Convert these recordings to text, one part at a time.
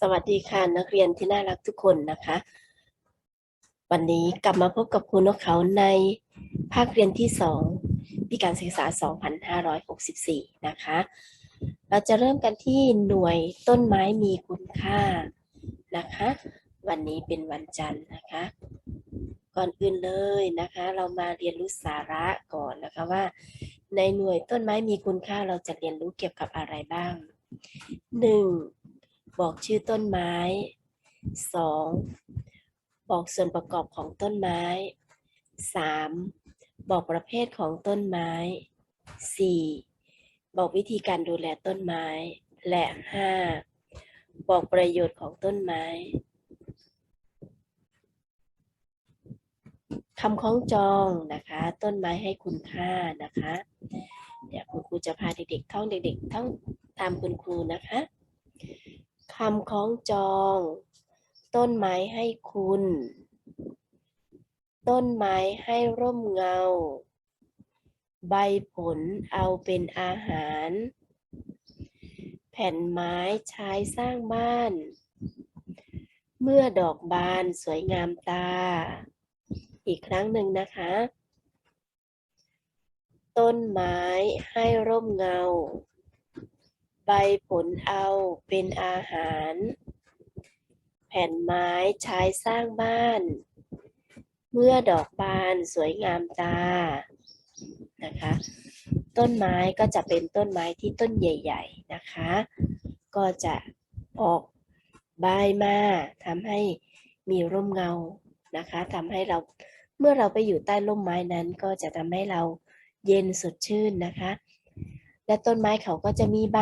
สวัสดีค่ะนักเรียนที่น่ารักทุกคนนะคะ วันนี้กลับมาพบกับครูนกเขาในภาคเรียนที่สองปีการศึกษา 2564 นะคะ เราจะเริ่มกันที่หน่วยต้นไม้มีคุณค่านะคะ วันนี้เป็นวันจันทร์นะคะ ก่อนอื่นเลยนะคะ เรามาเรียนรู้สาระก่อนนะคะว่า ในหน่วยต้นไม้มีคุณค่าเราจะเรียนรู้เกี่ยวกับอะไรบ้างหนึ่ง บอกชื่อต้นไม้ 2. บอกส่วนประกอบของต้นไม้ 3. บอกประเภทของต้นไม้ 4. บอกวิธีการดูแลต้นไม้ และ 5. บอกประโยชน์ของต้นไม้คำคล้องจองนะคะ ต้นไม้ให้คุณค่านะคะ เดี๋ยวคุณครูจะพาเด็กๆท่องเด็กๆท่องตามคุณครูนะคะ คำคล้องจอง ต้นไม้ให้คุณ ต้นไม้ให้ร่มเงา ใบผลเอาเป็นอาหาร แผ่นไม้ใช้สร้างบ้าน เมื่อดอกบานสวยงามตา อีกครั้งหนึ่งนะคะ ต้นไม้ให้ร่มเงา ใบผลเอาเป็นอาหาร แผ่นไม้ใช้สร้างบ้าน เมื่อดอกบานสวยงามตา นะคะ ต้นไม้ก็จะเป็นต้นไม้ที่ต้นใหญ่ ๆ นะคะ ก็จะออกใบมาทำให้มีร่มเงา นะคะทำให้เราเมื่อเราไปอยู่ใต้ร่มไม้นั้นก็จะทำให้เราเย็นสดชื่นนะคะ และต้นไม้เขาก็จะมีใบ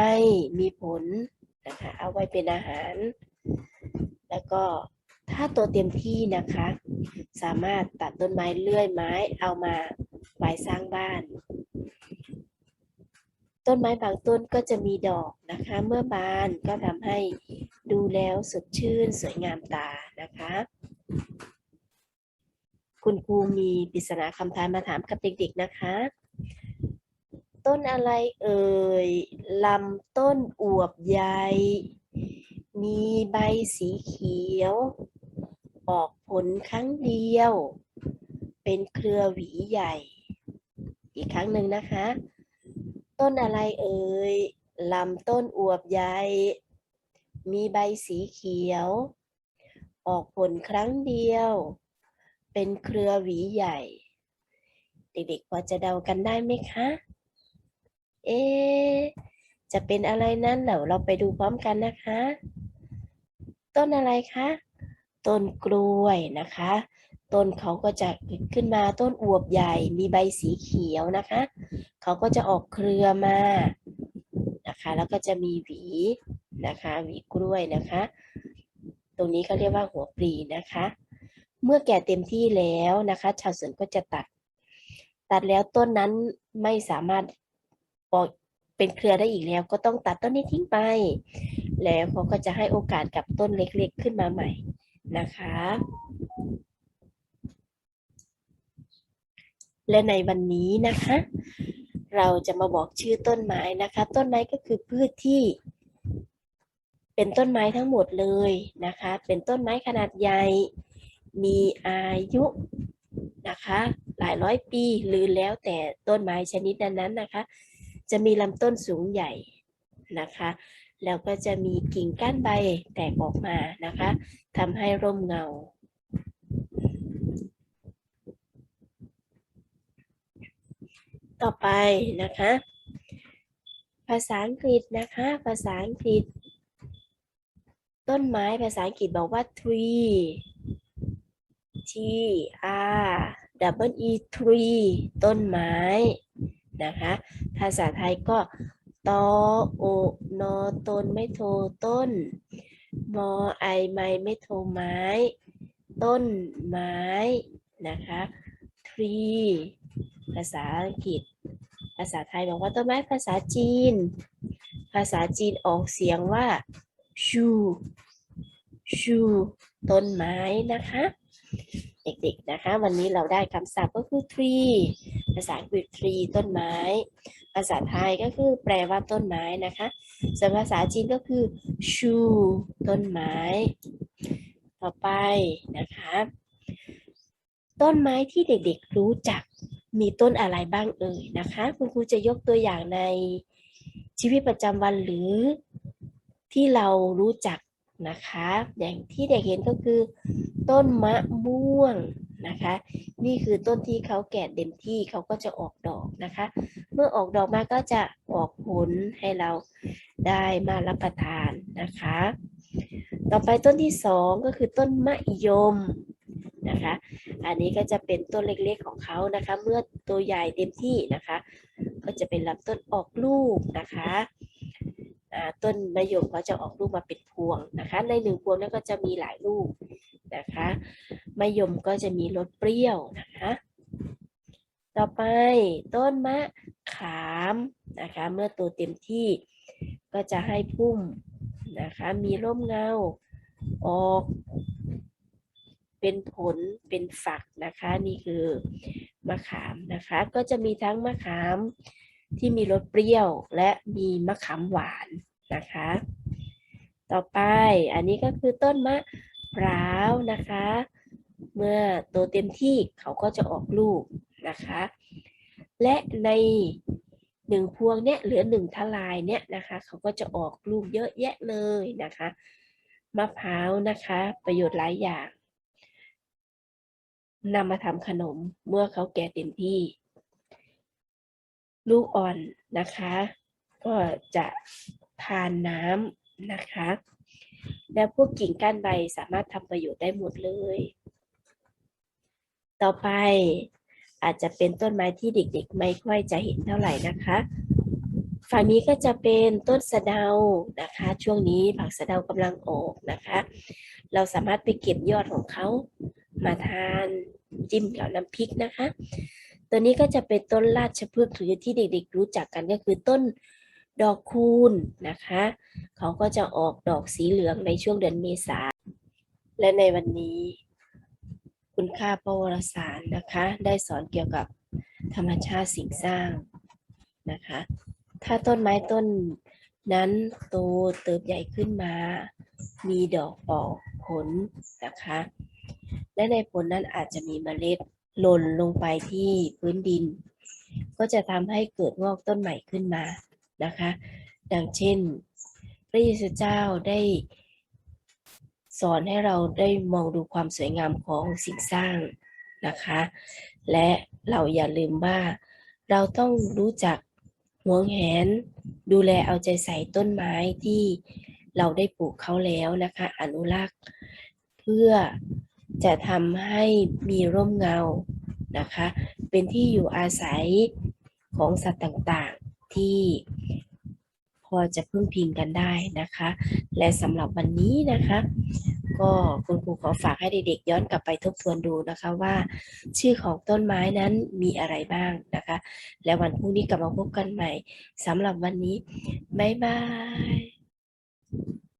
มีผลนะคะเอาไว้เป็นอาหาร แล้วก็ถ้าตัวเต็มที่นะคะ สามารถตัดต้นไม้เลื่อยไม้เอามาไว้สร้างบ้าน ต้นไม้บางต้นก็จะมีดอกนะคะ เมื่อบานก็ทำให้ดูแล้วสดชื่นสวยงามตานะคะ คุณครูมีปริศนาคำทายมาถามกับเด็กๆนะคะ ต้นอะไรเอ่ยลำต้นอวบใหญ่ มีใบสีเขียว ออกผลครั้งเดียว เป็นเครือหวีใหญ่ อีกครั้งหนึ่งนะคะ ต้นอะไรเอ่ยลำต้นอวบใหญ่ มีใบสีเขียว ออกผลครั้งเดียว เป็นเครือหวีใหญ่ เด็กๆพอจะเดากันได้ไหมคะ เอ๊จะเป็นอะไรนั้นเดี๋ยวเราไปดูพร้อมกันนะคะ ต้นอะไรคะ ต้นกล้วยนะคะ ต้นเขาก็จะขึ้นมาต้นอวบใหญ่ มีใบสีเขียวนะคะ เขาก็จะออกเครือมานะคะ แล้วก็จะมีหวีนะคะ หวีกล้วยนะคะ ตรงนี้เขาเรียกว่าหัวปลีนะคะ เมื่อแก่เต็มที่แล้วนะคะ ชาวสวนก็จะตัด ตัดแล้วต้นนั้นไม่สามารถ อเป็นเครือได้อีกแล้ว ก็ต้องตัดต้นนี้ทิ้งไป แล้วเขาก็จะให้โอกาสกับต้นเล็กๆขึ้นมาใหม่นะคะ และในวันนี้นะคะ เราจะมาบอกชื่อต้นไม้นะคะ ต้นไม้ก็คือพืชที่ เป็นต้นไม้ทั้งหมดเลยนะคะ เป็นต้นไม้ขนาดใหญ่มีอายุนะคะ หลายร้อยปีหรือแล้วแต่ต้นไม้ชนิดนั้นๆนะคะ จะมีลำต้นสูงใหญ่นะคะ แล้วก็จะมีกิ่งก้านใบแตกออกมานะคะทำให้ร่มเงาต่อไปนะคะ ภาษาอังกฤษนะคะ ภาษาอังกฤษ ต้นไม้ภาษาอังกฤษบอกว่า tree T R W E tree ต้นไม้นะคะ ภาษาไทยก็ตอโอนอตนไม่โทต้นมอไอไม้ไม่โทไม้ ต้นไม้นะคะ tree ภาษาอังกฤษ ภาษาไทยบอกว่าต้นไม้ภาษาจีน ภาษาจีนออกเสียงว่าชูชูต้นไม้นะคะ เด็กๆนะคะ วันนี้เราได้คำศัพท์ก็คือ tree ภาษาอังกฤษ tree ต้นไม้ ภาษาไทยก็คือแปลว่าต้นไม้นะคะ ส่วนภาษาจีนก็คือชูต้นไม้ ต่อไปนะคะ ต้นไม้ที่เด็กๆรู้จักมีต้นอะไรบ้างเอ่ยนะคะ คุณครูจะยกตัวอย่างในชีวิตประจำวันหรือที่เรารู้จักนะคะ อย่างที่เด็กเห็นก็คือ ต้นมะม่วงนะคะ นี่คือต้นที่เขาแก่เต็มที่เขาก็จะออกดอกนะคะ เมื่อออกดอกมาก็จะออกผลให้เราได้มารับประทานนะคะ ต่อไปต้นที่สองก็คือต้นมะยมนะคะ อันนี้ก็จะเป็นต้นเล็กๆของเขานะคะ เมื่อตัวใหญ่เต็มที่นะคะ ก็จะเป็นลำต้นออกลูกนะคะต้นมะยมเขาจะออกลูกมาเป็นพวงนะคะ ในหนึ่งพวงนั้นก็จะมีหลายลูกนะคะมะยมก็จะมีรสเปรี้ยวนะคะ ต่อไปต้นมะ ขามนะคะ เมื่อโตเต็มที่ก็จะให้พุ่มนะคะ มีร่มเงา ออก เป็นผลเป็นฝักนะคะ นี่คือมะขามนะคะ ก็จะมีทั้งมะขามที่มีรสเปรี้ยวและมีมะขามหวานนะคะ ต่อไปอันนี้ก็คือต้นมะพร้าวนะคะ เมื่อโตเต็มที่เขาก็จะออกลูกนะคะ และในหนึ่งพวงเนี่ยเหลือหนึ่งทลายเนี่ยนะคะเขาก็จะออกลูกเยอะแยะเลยนะคะมะพร้าวนะคะ ประโยชน์หลายอย่างนำมาทำขนมเมื่อเขาแก่เต็มที่ ลูกอ่อนนะคะ ก็จะทานน้ำนะคะ แล้วพวกกิ่งก้านใบสามารถทำประโยชน์ได้หมดเลย ต่อไป อาจจะเป็นต้นไม้ที่เด็กๆ ไม่ค่อยจะเห็นเท่าไหร่นะคะ ฝั่งนี้ก็จะเป็นต้นสะเดานะคะ ช่วงนี้ผักสะเดากำลังออกนะคะ เราสามารถไปเก็บยอดของเขามาทานจิ้มกับน้ำพริกนะคะ ตัวนี้ก็จะเป็นต้นราชพฤกษ์หรือที่เด็ก ๆ รู้จักกันก็คือต้นดอกคูณนะคะ เขาก็จะออกดอกสีเหลืองในช่วงเดือนเมษา และในวันนี้ คุณค่าประวัติศาสตร์นะคะ ได้สอนเกี่ยวกับธรรมชาติสิ่งสร้างนะคะ ถ้าต้นไม้ต้นนั้นโตเติบใหญ่ขึ้นมา มีดอกออกผลนะคะ และในผลนั้นอาจจะมีเมล็ดหล่นลงไปที่พื้นดิน ก็จะทำให้เกิดงอกต้นใหม่ขึ้นมานะคะ ดังเช่น พระเยซูเจ้าได้ สอนให้เราได้มองดูความสวยงามของสิ่งสร้างนะคะ และเราอย่าลืมว่า เราต้องรู้จักหวงแหน ดูแลเอาใจใส่ต้นไม้ที่เราได้ปลูกเขาแล้วนะคะ อนุรักษ์ เพื่อจะทำให้มีร่มเงานะคะ เป็นที่อยู่อาศัยของสัตว์ต่างๆที่ อจะพึ่งพิงกันได้นะคะ และสำหรับวันนี้นะคะ ก็คุณครูขอฝากให้เด็กๆย้อนกลับไปทบทวนดูนะคะว่า ชื่อของต้นไม้นั้นมีอะไรบ้างนะคะ และวันพรุ่งนี้กลับมาพบกันใหม่สำหรับวันนี้ บ๊ายบาย